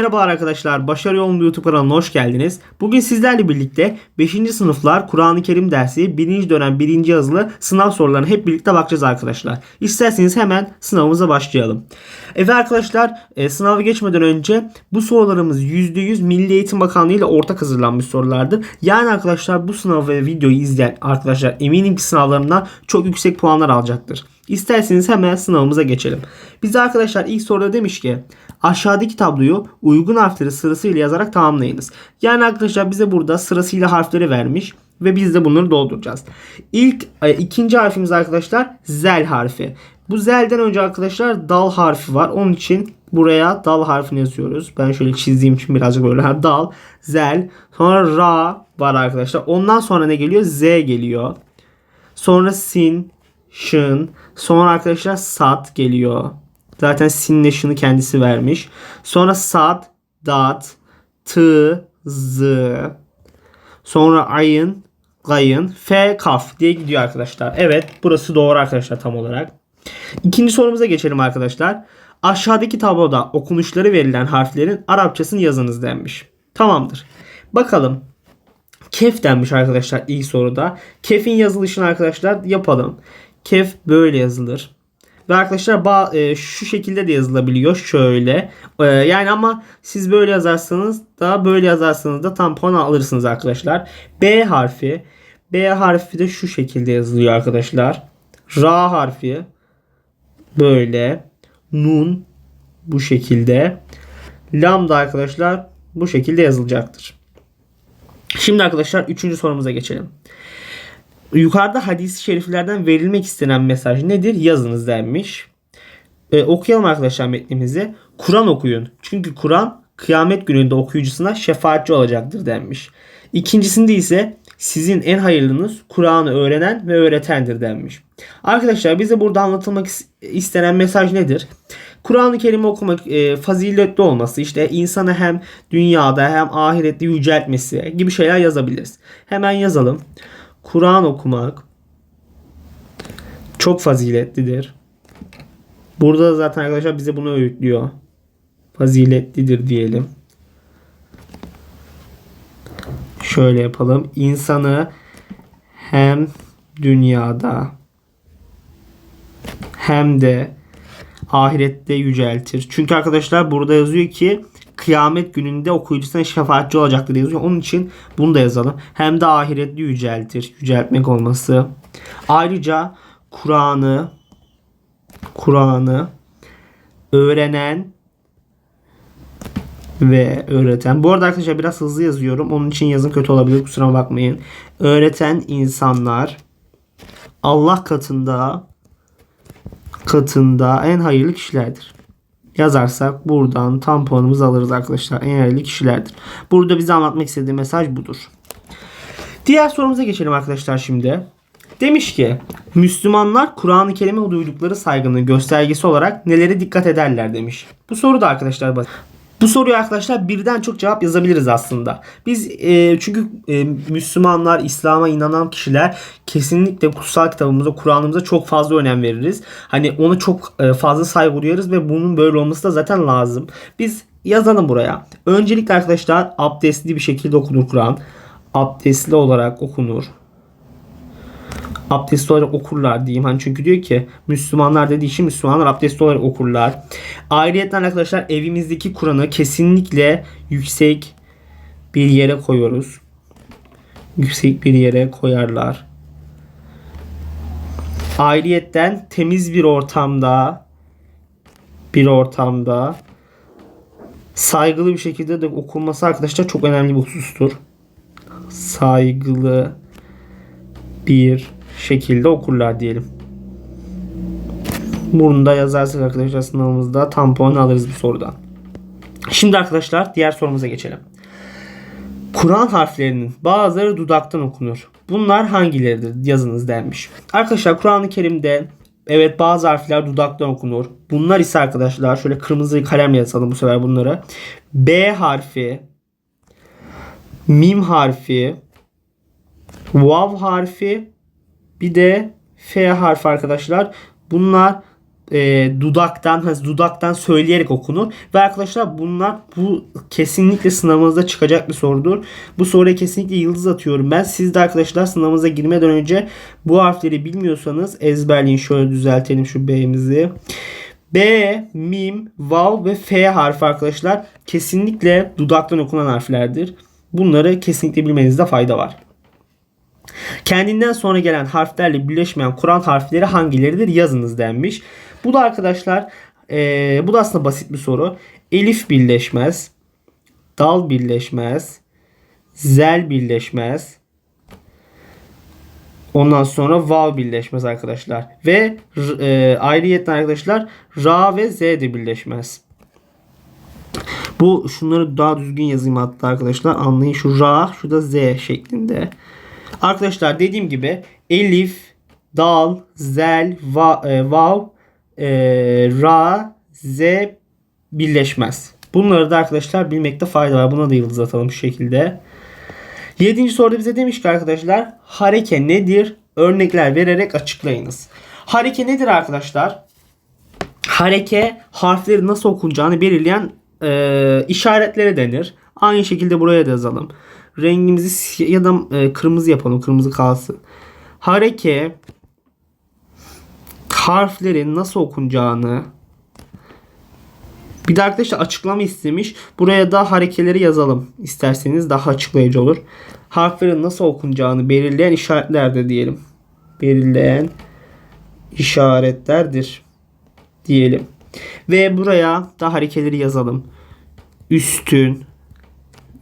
Merhabalar arkadaşlar, Başarı Yolunda YouTube kanalına hoş geldiniz. Bugün sizlerle birlikte 5. sınıflar Kur'an-ı Kerim dersi 1. dönem 1. yazılı sınav sorularına hep birlikte bakacağız arkadaşlar. İsterseniz hemen sınavımıza başlayalım. Evet arkadaşlar, e, sınava geçmeden önce bu sorularımız %100 Milli Eğitim Bakanlığı ile ortak hazırlanmış sorulardır. Yani arkadaşlar bu sınav ve videoyu izleyen arkadaşlar eminim ki sınavlarından çok yüksek puanlar alacaktır. İsterseniz hemen sınavımıza geçelim. Bize arkadaşlar ilk soruda demiş ki aşağıdaki tabloyu uygun harfleri sırasıyla yazarak tamamlayınız. Yani arkadaşlar bize burada sırasıyla harfleri vermiş ve biz de bunları dolduracağız. İlk e, ikinci harfimiz arkadaşlar zel harfi. Bu zelden önce arkadaşlar dal harfi var. Onun için buraya dal harfini yazıyoruz. Ben şöyle çizdiğim için birazcık böyle dal, zel, sonra ra var arkadaşlar. Ondan sonra ne geliyor? Z geliyor. Sonra sin, şın, sonra arkadaşlar sat geliyor. Zaten sinle şını kendisi vermiş. Sonra sat, dat, tı, z. Sonra ayın, gayın, f, kaf diye gidiyor arkadaşlar. Evet burası doğru arkadaşlar tam olarak. İkinci sorumuza geçelim arkadaşlar. Aşağıdaki tabloda okunuşları verilen harflerin Arapçasını yazınız denmiş. Tamamdır. Bakalım. Kef denmiş arkadaşlar ilk soruda. Kef'in yazılışını arkadaşlar yapalım. Kef böyle yazılır. Ve arkadaşlar e, şu şekilde de yazılabiliyor. Şöyle. E, yani ama siz böyle yazarsanız da böyle yazarsanız da tam puan alırsınız arkadaşlar. B harfi. B harfi de şu şekilde yazılıyor arkadaşlar. Ra harfi böyle. Nun bu şekilde. Lam da arkadaşlar bu şekilde yazılacaktır. Şimdi arkadaşlar üçüncü sorumuza geçelim. Yukarıda hadis-i şeriflerden verilmek istenen mesaj nedir? Yazınız denmiş. Ee, okuyalım arkadaşlar metnimizi. Kur'an okuyun. Çünkü Kur'an kıyamet gününde okuyucusuna şefaatçi olacaktır denmiş. İkincisinde ise sizin en hayırlınız Kur'an'ı öğrenen ve öğretendir denmiş. Arkadaşlar bize burada anlatılmak is- istenen mesaj nedir? Kur'an-ı Kerim'i okumak e, faziletli olması, işte insanı hem dünyada hem ahirette yüceltmesi gibi şeyler yazabiliriz. Hemen yazalım. Kur'an okumak çok faziletlidir. Burada da zaten arkadaşlar bize bunu öğütlüyor. Faziletlidir diyelim. Şöyle yapalım. İnsanı hem dünyada hem de ahirette yüceltir. Çünkü arkadaşlar burada yazıyor ki kıyamet gününde okuyucusuna şefaatçi olacaktır yazıyor. Onun için bunu da yazalım. Hem de ahirette yüceltir. Yüceltmek olması. Ayrıca Kur'an'ı Kur'an'ı öğrenen ve öğreten. Bu arada arkadaşlar biraz hızlı yazıyorum. Onun için yazım kötü olabilir. Kusura bakmayın. Öğreten insanlar Allah katında katında en hayırlı kişilerdir. Yazarsak buradan tam alırız arkadaşlar. En hayırlı kişilerdir. Burada bize anlatmak istediği mesaj budur. Diğer sorumuza geçelim arkadaşlar şimdi. Demiş ki Müslümanlar Kur'an-ı Kerim'e duydukları saygının göstergesi olarak nelere dikkat ederler demiş. Bu soru da arkadaşlar basit. Bu soruya arkadaşlar birden çok cevap yazabiliriz aslında. Biz e, çünkü e, Müslümanlar, İslam'a inanan kişiler kesinlikle kutsal kitabımıza, Kur'an'ımıza çok fazla önem veririz. Hani ona çok e, fazla saygı duyarız ve bunun böyle olması da zaten lazım. Biz yazalım buraya. Öncelikle arkadaşlar abdestli bir şekilde okunur Kur'an. Abdestli olarak okunur abdestli olarak okurlar diyeyim. Hani çünkü diyor ki Müslümanlar dediği için Müslümanlar abdestli olarak okurlar. Ayrıca arkadaşlar evimizdeki Kur'an'ı kesinlikle yüksek bir yere koyuyoruz. Yüksek bir yere koyarlar. Ayrıyetten temiz bir ortamda bir ortamda saygılı bir şekilde de okunması arkadaşlar çok önemli bir husustur. Saygılı bir şekilde okurlar diyelim. Bunu da yazarsak arkadaşlar sınavımızda tam puan alırız bu sorudan. Şimdi arkadaşlar diğer sorumuza geçelim. Kur'an harflerinin bazıları dudaktan okunur. Bunlar hangileridir yazınız denmiş. Arkadaşlar Kur'an-ı Kerim'de evet bazı harfler dudaktan okunur. Bunlar ise arkadaşlar şöyle kırmızı kalemle yazalım bu sefer bunları. B harfi, mim harfi, vav harfi bir de F harfi arkadaşlar. Bunlar e, dudaktan dudaktan söyleyerek okunur. Ve arkadaşlar bunlar bu kesinlikle sınavınızda çıkacak bir sorudur. Bu soruya kesinlikle yıldız atıyorum ben. Siz de arkadaşlar sınavınıza girmeden önce bu harfleri bilmiyorsanız ezberleyin. Şöyle düzeltelim şu B'mizi. B, mim, vav ve F harfi arkadaşlar kesinlikle dudaktan okunan harflerdir. Bunları kesinlikle bilmenizde fayda var. Kendinden sonra gelen harflerle birleşmeyen Kur'an harfleri hangileridir yazınız denmiş. Bu da arkadaşlar eee, bu da aslında basit bir soru. Elif birleşmez. Dal birleşmez. Zel birleşmez. Ondan sonra vav birleşmez arkadaşlar. Ve e, ayrıyetten arkadaşlar ra ve z de birleşmez. Bu şunları daha düzgün yazayım hatta arkadaşlar. Anlayın şu ra şu da z şeklinde. Arkadaşlar dediğim gibi elif, dal, zel, va, e, vav, e, ra, z birleşmez. Bunları da arkadaşlar bilmekte fayda var. Buna da yıldız atalım şu şekilde. Yedinci soruda bize demiş ki arkadaşlar hareke nedir? Örnekler vererek açıklayınız. Hareke nedir arkadaşlar? Hareke harfleri nasıl okunacağını belirleyen e, işaretlere denir. Aynı şekilde buraya da yazalım. Rengimizi ya da e, kırmızı yapalım. Kırmızı kalsın. Hareke harflerin nasıl okunacağını bir de arkadaşlar açıklama istemiş. Buraya da harekeleri yazalım. İsterseniz daha açıklayıcı olur. Harflerin nasıl okunacağını belirleyen işaretler de diyelim. Belirleyen işaretlerdir diyelim. Ve buraya da harekeleri yazalım. Üstün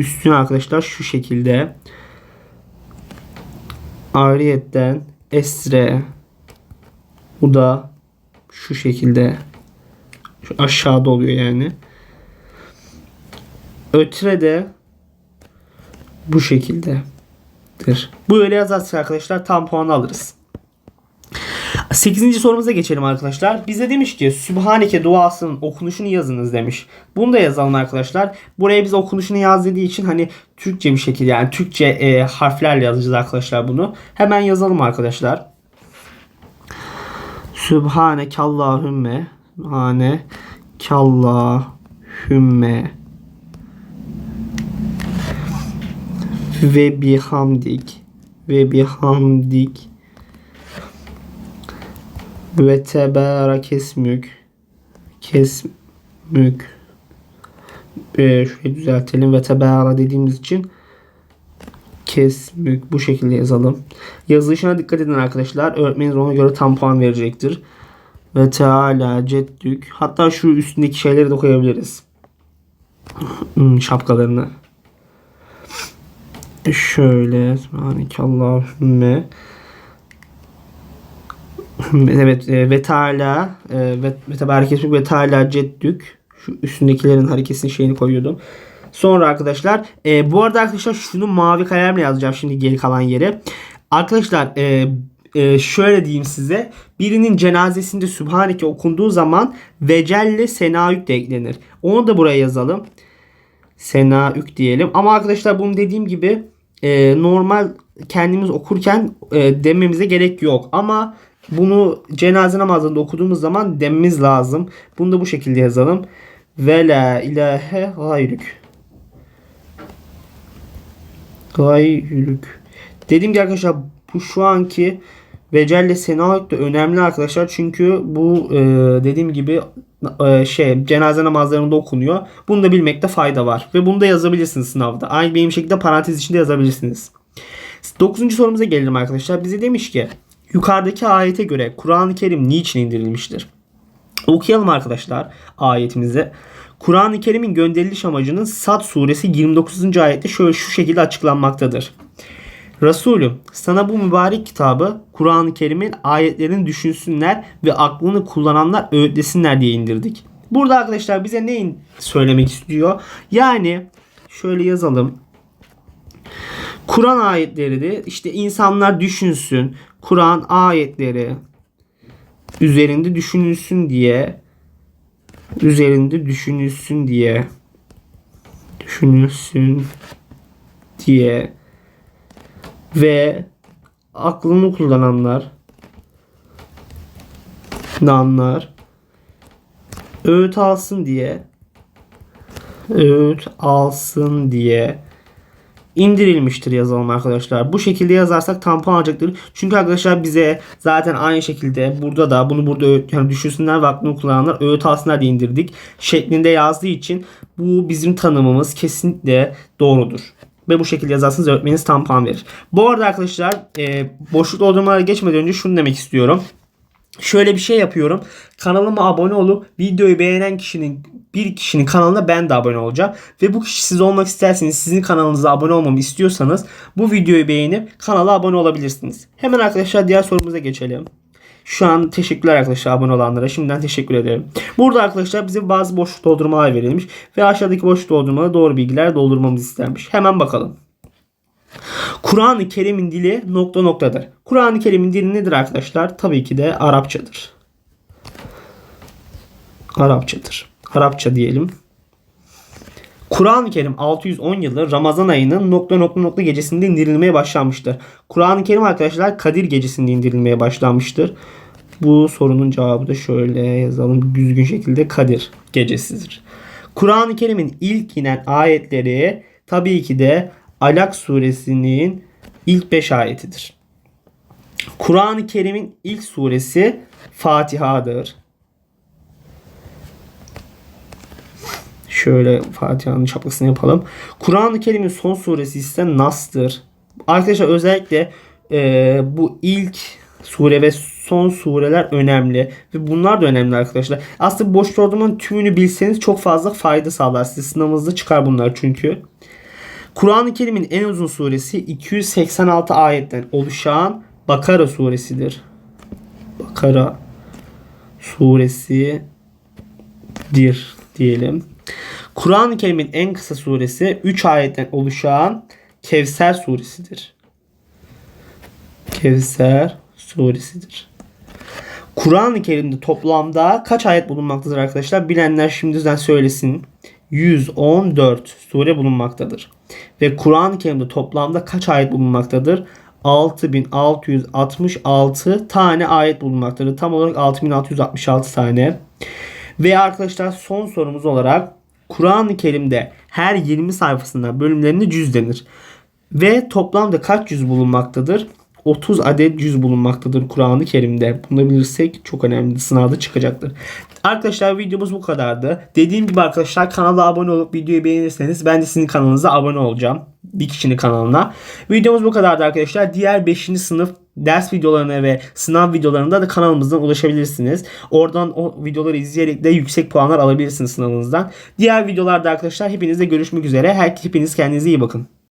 üstün arkadaşlar şu şekilde. Ariyetten esre bu da şu şekilde şu aşağıda oluyor yani. Ötre de bu şekildedir. Bu öyle yazarsak arkadaşlar tam puan alırız. 8. sorumuza geçelim arkadaşlar. Bize demiş ki Sübhaneke duasının okunuşunu yazınız demiş. Bunu da yazalım arkadaşlar. Buraya biz okunuşunu yaz dediği için hani Türkçe bir şekilde yani Türkçe e, harflerle yazacağız arkadaşlar bunu. Hemen yazalım arkadaşlar. Sübhaneke Allahümme Hane Kallahümme ve bihamdik ve bihamdik ve tebarak esmük kesmük ee, şurayı düzeltelim ve tebara dediğimiz için kesmük bu şekilde yazalım. Yazılışına dikkat edin arkadaşlar. Öğretmeniniz ona göre tam puan verecektir. Ve Teala ceddük. Hatta şu üstündeki şeyleri de koyabiliriz. Hmm, şapkalarını. Şöyle. Subhanekallahümme. Evet e, ve Teala e, ve, ve ve Teala ceddük. Şu üstündekilerin harekesini şeyini koyuyordum. Sonra arkadaşlar e, bu arada arkadaşlar şunu mavi kalemle yazacağım şimdi geri kalan yere. Arkadaşlar e, e, şöyle diyeyim size. Birinin cenazesinde Sübhaneke okunduğu zaman vecelle senaük de eklenir. Onu da buraya yazalım. Senaük diyelim. Ama arkadaşlar bunu dediğim gibi e, normal kendimiz okurken e, dememize gerek yok. Ama bunu cenaze namazında okuduğumuz zaman dememiz lazım. Bunu da bu şekilde yazalım. Ve la ilahe gayrük. Gayrük. Dediğim gibi arkadaşlar bu şu anki ve Celle Senaat da önemli arkadaşlar. Çünkü bu e, dediğim gibi e, şey cenaze namazlarında okunuyor. Bunu da bilmekte fayda var. Ve bunu da yazabilirsiniz sınavda. Aynı benim şekilde parantez içinde yazabilirsiniz. Dokuzuncu sorumuza gelelim arkadaşlar. Bize demiş ki yukarıdaki ayete göre Kur'an-ı Kerim niçin indirilmiştir? Okuyalım arkadaşlar ayetimizi. Kur'an-ı Kerim'in gönderiliş amacının Sad suresi 29. ayette şöyle şu şekilde açıklanmaktadır. Resulüm sana bu mübarek kitabı Kur'an-ı Kerim'in ayetlerini düşünsünler ve aklını kullananlar öğütlesinler diye indirdik. Burada arkadaşlar bize ne söylemek istiyor? Yani şöyle yazalım. Kur'an ayetleri de işte insanlar düşünsün. Kur'an ayetleri üzerinde düşünülsün diye üzerinde düşünülsün diye düşünülsün diye ve aklını kullananlar nanlar öğüt alsın diye öğüt alsın diye indirilmiştir yazalım arkadaşlar. Bu şekilde yazarsak tampon alacaktır. Çünkü arkadaşlar bize zaten aynı şekilde burada da bunu burada yani düşünsünler ve aklını kullananlar öğüt alsınlar diye indirdik. Şeklinde yazdığı için bu bizim tanımımız kesinlikle doğrudur. Ve bu şekilde yazarsanız öğretmeniniz tam puan verir. Bu arada arkadaşlar e, boşluk doldurmalara geçmeden önce şunu demek istiyorum. Şöyle bir şey yapıyorum. Kanalıma abone olup videoyu beğenen kişinin bir kişinin kanalına ben de abone olacağım. Ve bu kişi siz olmak isterseniz sizin kanalınıza abone olmamı istiyorsanız bu videoyu beğenip kanala abone olabilirsiniz. Hemen arkadaşlar diğer sorumuza geçelim. Şu an teşekkürler arkadaşlar abone olanlara. Şimdiden teşekkür ederim. Burada arkadaşlar bize bazı boşluk doldurmalar verilmiş. Ve aşağıdaki boşluk doldurmalara doğru bilgiler doldurmamız istenmiş. Hemen bakalım. Kur'an-ı Kerim'in dili nokta noktadır. Kur'an-ı Kerim'in dili nedir arkadaşlar? Tabii ki de Arapçadır. Arapçadır. Arapça diyelim. Kur'an-ı Kerim 610 yılı Ramazan ayının nokta nokta nokta gecesinde indirilmeye başlanmıştır. Kur'an-ı Kerim arkadaşlar Kadir gecesinde indirilmeye başlanmıştır. Bu sorunun cevabı da şöyle yazalım düzgün şekilde Kadir gecesidir. Kur'an-ı Kerim'in ilk inen ayetleri tabii ki de Alak suresinin ilk 5 ayetidir. Kur'an-ı Kerim'in ilk suresi Fatiha'dır. Şöyle Fatiha'nın şapkasını yapalım. Kur'an-ı Kerim'in son suresi ise Nas'tır. Arkadaşlar özellikle e, bu ilk sure ve son sureler önemli. Ve bunlar da önemli arkadaşlar. Aslında boş sorduğumun tümünü bilseniz çok fazla fayda sağlar. Size sınavınızda çıkar bunlar çünkü. Kur'an-ı Kerim'in en uzun suresi 286 ayetten oluşan Bakara suresidir. Bakara suresidir diyelim. Kur'an-ı Kerim'in en kısa suresi 3 ayetten oluşan Kevser suresidir. Kevser suresidir. Kur'an-ı Kerim'de toplamda kaç ayet bulunmaktadır arkadaşlar? Bilenler şimdiden söylesin. 114 sure bulunmaktadır. Ve Kur'an-ı Kerim'de toplamda kaç ayet bulunmaktadır? 6666 tane ayet bulunmaktadır. Tam olarak 6666 tane. Ve arkadaşlar son sorumuz olarak Kur'an-ı Kerim'de her 20 sayfasında bölümlerine cüz denir. Ve toplamda kaç cüz bulunmaktadır? 30 adet cüz bulunmaktadır Kur'an-ı Kerim'de. Bunu bilirsek çok önemli. Sınavda çıkacaktır. Arkadaşlar videomuz bu kadardı. Dediğim gibi arkadaşlar kanala abone olup videoyu beğenirseniz ben de sizin kanalınıza abone olacağım. Bir kişinin kanalına. Videomuz bu kadardı arkadaşlar. Diğer 5. sınıf ders videolarına ve sınav videolarında da kanalımızdan ulaşabilirsiniz. Oradan o videoları izleyerek de yüksek puanlar alabilirsiniz sınavınızdan. Diğer videolarda arkadaşlar hepinizle görüşmek üzere. Her hepiniz kendinize iyi bakın.